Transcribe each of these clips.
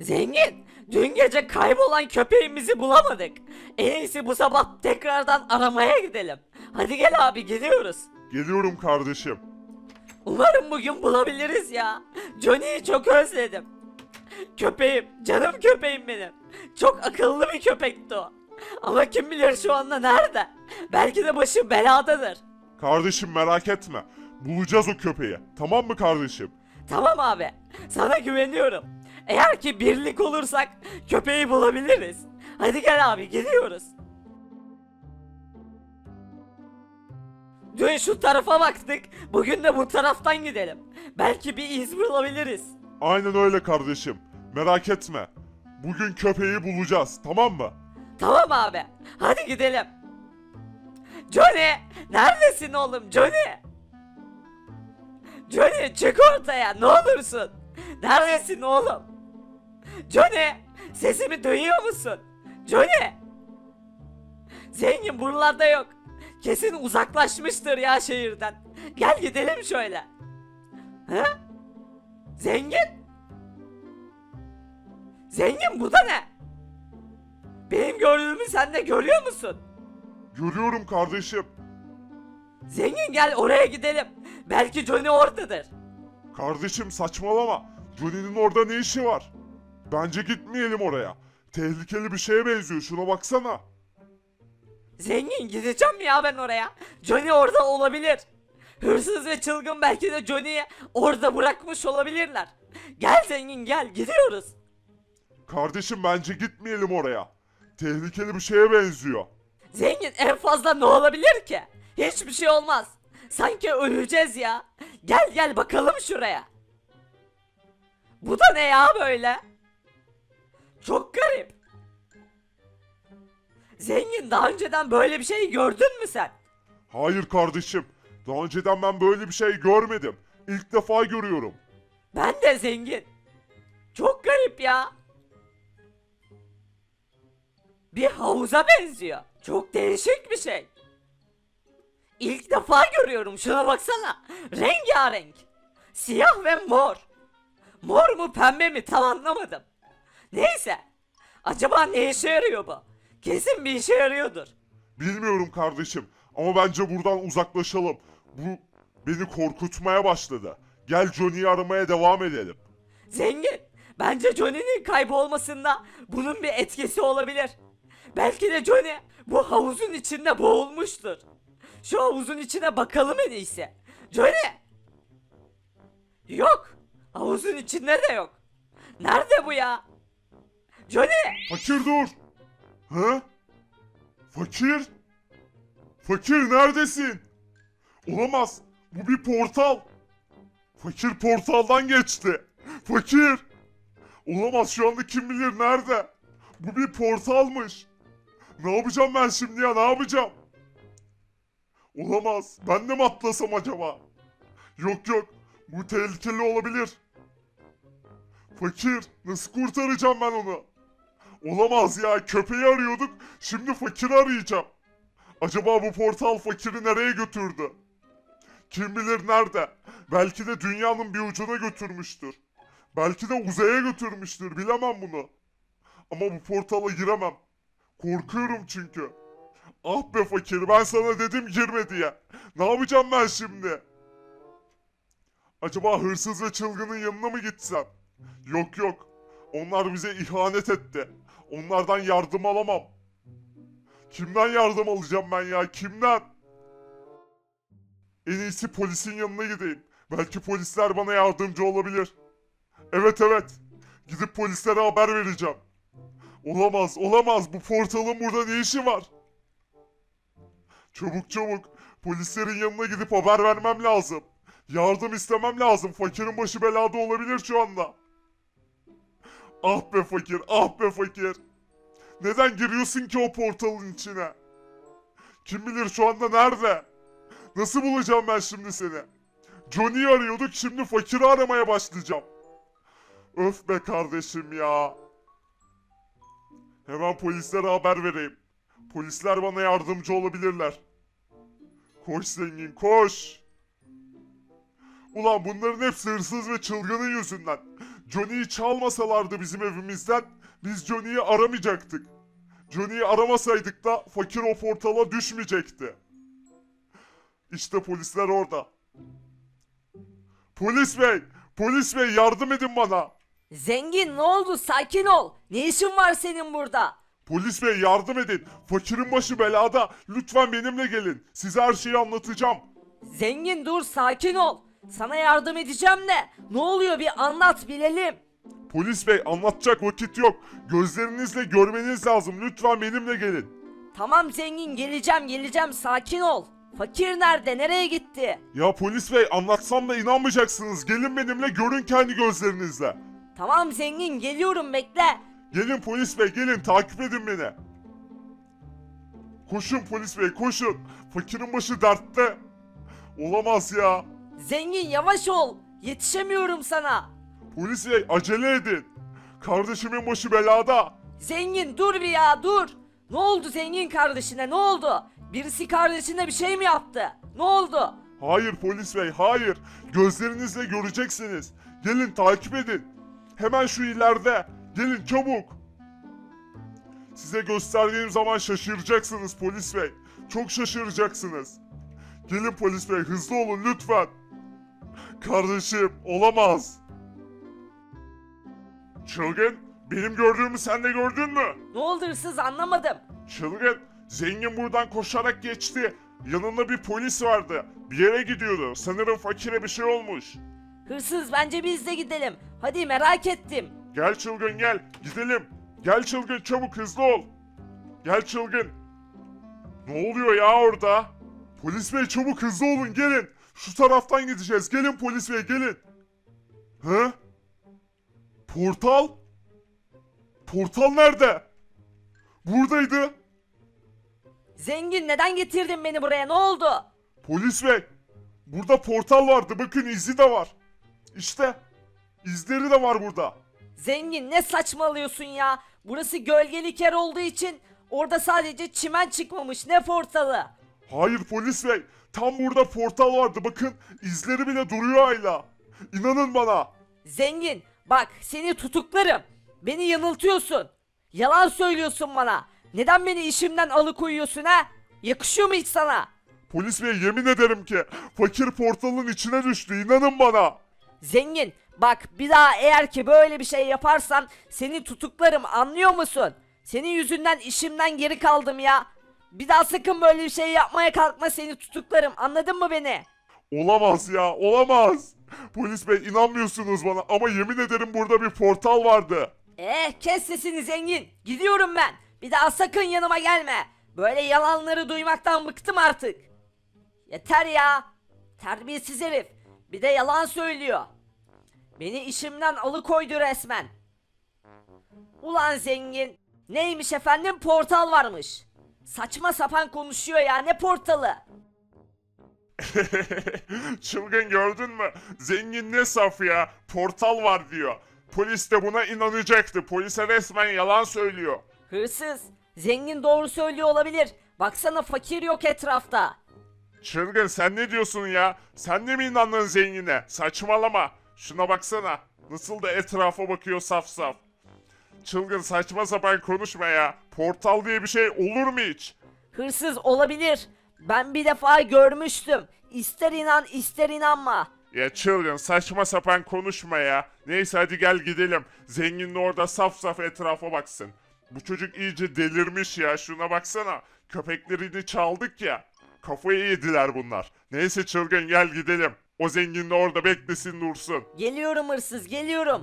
Zengin, dün gece kaybolan köpeğimizi bulamadık. En iyisi bu sabah tekrardan aramaya gidelim. Hadi gel abi gidiyoruz. Geliyorum kardeşim. Umarım bugün bulabiliriz ya. Johnny'yi çok özledim. Köpeğim, canım köpeğim benim. Çok akıllı bir köpekti o. Ama kim bilir şu anda nerede? Belki de başı beladadır. Kardeşim merak etme. Bulacağız o köpeği. Tamam mı kardeşim? Tamam abi, sana güveniyorum. Eğer ki birlik olursak köpeği bulabiliriz. Hadi gel abi gidiyoruz. Dün şu tarafa baktık, bugün de bu taraftan gidelim. Belki bir iz bulabiliriz. Aynen öyle kardeşim. Merak etme. Bugün köpeği bulacağız. Tamam mı? Tamam abi, hadi gidelim. Johnny, neredesin oğlum Johnny? Johnny çık ortaya ne olursun. Neredesin oğlum? Johnny, sesimi duyuyor musun? Johnny. Zengin buralarda yok. Kesin uzaklaşmıştır ya şehirden. Gel gidelim şöyle. He? Zengin? Zengin bu da ne? Benim gördüğümü sen de görüyor musun? Görüyorum kardeşim. Zengin gel oraya gidelim. Belki Johnny oradadır. Kardeşim saçmalama. Johnny'nin orada ne işi var? Bence gitmeyelim oraya. Tehlikeli bir şeye benziyor. Şuna baksana. Zengin gideceğim ya ben oraya. Johnny orada olabilir. Hırsız ve çılgın belki de Johnny'yi orada bırakmış olabilirler. Gel zengin gel gidiyoruz. Kardeşim bence gitmeyelim oraya. Tehlikeli bir şeye benziyor. Zengin en fazla ne olabilir ki? Hiçbir şey olmaz. Sanki öleceğiz ya. Gel gel bakalım şuraya. Bu da ne ya böyle? Çok garip. Zengin daha önceden böyle bir şey gördün mü sen? Hayır kardeşim. Daha önceden ben böyle bir şey görmedim. İlk defa görüyorum. Ben de zengin. Çok garip ya. Bir havuza benziyor. Çok değişik bir şey. İlk defa görüyorum şuna baksana. Rengarenk. Siyah ve mor. Mor mu pembe mi tam anlamadım. Neyse. Acaba ne işe yarıyor bu? Kesin bir işe yarıyordur. Bilmiyorum kardeşim ama bence buradan uzaklaşalım. Bu beni korkutmaya başladı. Gel Johnny'yi aramaya devam edelim. Zengin, bence Johnny'nin kaybolmasında bunun bir etkisi olabilir. Belki de Johnny bu havuzun içinde boğulmuştur. Şu havuzun içine bakalım en iyisi. Johnny! Yok. Havuzun içinde de yok. Nerede bu ya? Johnny! Fakir dur. Hı? Fakir? Fakir neredesin? Olamaz. Bu bir portal. Fakir portaldan geçti. Fakir. Olamaz şu anda kim bilir nerede. Bu bir portalmış. Ne yapacağım ben şimdi ya ne yapacağım? Olamaz. Ben de mi atlasam acaba? Yok yok. Bu tehlikeli olabilir. Fakir. Nasıl kurtaracağım ben onu? Olamaz ya köpeği arıyorduk şimdi fakiri arayacağım. Acaba bu portal fakiri nereye götürdü? Kim bilir nerede? Belki de dünyanın bir ucuna götürmüştür. Belki de uzaya götürmüştür bilemem bunu. Ama bu portala giremem. Korkuyorum çünkü. Ah be fakir ben sana dedim girme diye. Ne yapacağım ben şimdi? Acaba hırsız ve çılgının yanına mı gitsem? Yok yok. Onlar bize ihanet etti. Onlardan yardım alamam. Kimden yardım alacağım ben ya? Kimden? En iyisi polisin yanına gideyim. Belki polisler bana yardımcı olabilir. Evet evet. Gidip polislere haber vereceğim. Olamaz, olamaz. Bu portalın burada ne işi var? Çabuk çabuk. Polislerin yanına gidip haber vermem lazım. Yardım istemem lazım. Fakirin başı belada olabilir şu anda. Ah be fakir, ah be fakir. Neden giriyorsun ki o portalın içine? Kim bilir şu anda nerede? Nasıl bulacağım ben şimdi seni? Johnny'yi arıyorduk, şimdi fakiri aramaya başlayacağım. Öf be kardeşim ya. Hemen polislere haber vereyim. Polisler bana yardımcı olabilirler. Koş zengin, koş. Ulan bunların hepsi hırsız ve çılgının yüzünden. Johnny'yi çalmasalardı bizim evimizden biz Johnny'yi aramayacaktık. Johnny'yi aramasaydık da fakir o portala düşmeyecekti. İşte polisler orada. Polis bey, polis bey yardım edin bana. Zengin ne oldu sakin ol. Ne işin var senin burada? Polis bey yardım edin. Fakirin başı belada. Lütfen benimle gelin. Size her şeyi anlatacağım. Zengin dur sakin ol. Sana yardım edeceğim de. Ne oluyor bir anlat bilelim. Polis bey anlatacak vakit yok. Gözlerinizle görmeniz lazım. Lütfen benimle gelin. Tamam zengin geleceğim geleceğim sakin ol. Fakir nerede nereye gitti? Ya polis bey anlatsam da inanmayacaksınız. Gelin benimle görün kendi gözlerinizle. Tamam zengin geliyorum bekle. Gelin polis bey gelin takip edin beni. Koşun polis bey koşun. Fakirin başı dertte. Olamaz ya. Zengin yavaş ol. Yetişemiyorum sana. Polis bey acele edin. Kardeşimin başı belada. Zengin dur bir ya dur. Ne oldu zengin kardeşine ne oldu? Birisi kardeşine bir şey mi yaptı? Ne oldu? Hayır polis bey hayır. Gözlerinizle göreceksiniz. Gelin takip edin. Hemen şu ileride. Gelin çabuk. Size gösterdiğim zaman şaşıracaksınız polis bey. Çok şaşıracaksınız. Gelin polis bey hızlı olun lütfen. Kardeşim olamaz. Çılgın benim gördüğümü sen de gördün mü? Ne oldu hırsız anlamadım. Çılgın, zengin buradan koşarak geçti. Yanında bir polis vardı. Bir yere gidiyordu. Sanırım fakire bir şey olmuş. Hırsız bence biz de gidelim. Hadi merak ettim. Gel çılgın gel, gidelim. Gel çılgın çabuk hızlı ol. Gel çılgın. Ne oluyor ya orada? Polis bey çabuk hızlı olun gelin. Şu taraftan gideceğiz. Gelin polis bey gelin. Hı? Portal? Portal nerede? Buradaydı. Zengin neden getirdin beni buraya ne oldu? Polis bey, burada portal vardı. Bakın izi de var. İşte, izleri de var burada. Zengin ne saçmalıyorsun ya? Burası gölgelik yer olduğu için orada sadece çimen çıkmamış ne portalı. Hayır polis bey, tam burada portal vardı. Bakın izleri bile duruyor hala. İnanın bana. Zengin bak seni tutuklarım. Beni yanıltıyorsun. Yalan söylüyorsun bana. Neden beni işimden alıkoyuyorsun ha? Yakışıyor mu hiç sana? Polis bey yemin ederim ki fakir portalın içine düştü. İnanın bana. Zengin bak bir daha eğer ki böyle bir şey yaparsan seni tutuklarım anlıyor musun? Senin yüzünden işimden geri kaldım ya. Bir daha sakın böyle bir şey yapmaya kalkma seni tutuklarım anladın mı beni? Olamaz ya, olamaz. Polis bey inanmıyorsunuz bana ama yemin ederim burada bir portal vardı. Eh kes sesini zengin. Gidiyorum ben. Bir daha sakın yanıma gelme. Böyle yalanları duymaktan bıktım artık. Yeter ya. Terbiyesiz herif. Bir de yalan söylüyor. Beni işimden alıkoydu resmen. Ulan zengin. Neymiş efendim portal varmış. Saçma sapan konuşuyor ya ne portalı. Çılgın gördün mü? Zengin ne saf ya. Portal var diyor. Polis de buna inanacaktı. Polise resmen yalan söylüyor. Hırsız. Zengin doğru söylüyor olabilir. Baksana fakir yok etrafta. Çılgın sen ne diyorsun ya? Sen de mi inandın zengine? Saçmalama. Şuna baksana. Nasıl da etrafa bakıyor saf saf. Çılgın saçma sapan konuşma ya. Portal diye bir şey olur mu hiç? Hırsız olabilir. Ben bir defa görmüştüm. İster inan ister inanma. Ya çılgın saçma sapan konuşma ya. Neyse hadi gel gidelim. Zengin de orada saf saf etrafa baksın. Bu çocuk iyice delirmiş ya şuna baksana. Köpeklerini çaldık ya. Kafayı yediler bunlar. Neyse çılgın gel gidelim. O zengin de orada beklesin dursun. Geliyorum hırsız geliyorum.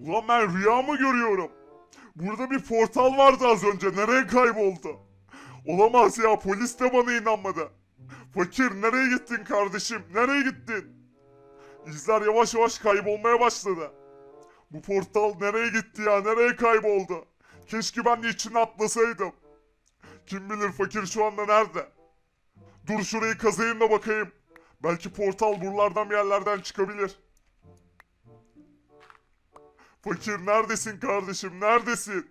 Ulan ben rüya mı görüyorum? Burada bir portal vardı az önce. Nereye kayboldu? Olamaz ya polis de bana inanmadı. Fakir nereye gittin kardeşim? Nereye gittin? İzler yavaş yavaş kaybolmaya başladı. Bu portal nereye gitti ya? Nereye kayboldu? Keşke ben de içine atlasaydım. Kim bilir fakir şu anda nerede? Dur şurayı kazayım da bakayım. Belki portal buralardan bir yerlerden çıkabilir. Fakir neredesin kardeşim? Neredesin?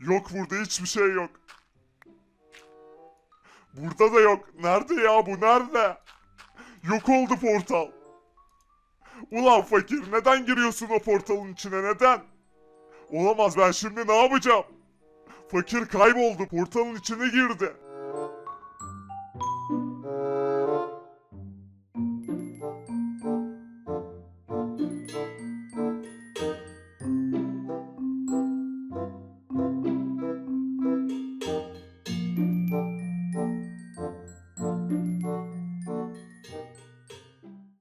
Yok burada hiçbir şey yok. Burada da yok. Nerede ya bu? Nerede? Yok oldu portal. Ulan fakir neden giriyorsun o portalın içine neden? Olamaz ben şimdi ne yapacağım? Fakir kayboldu portalın içine girdi.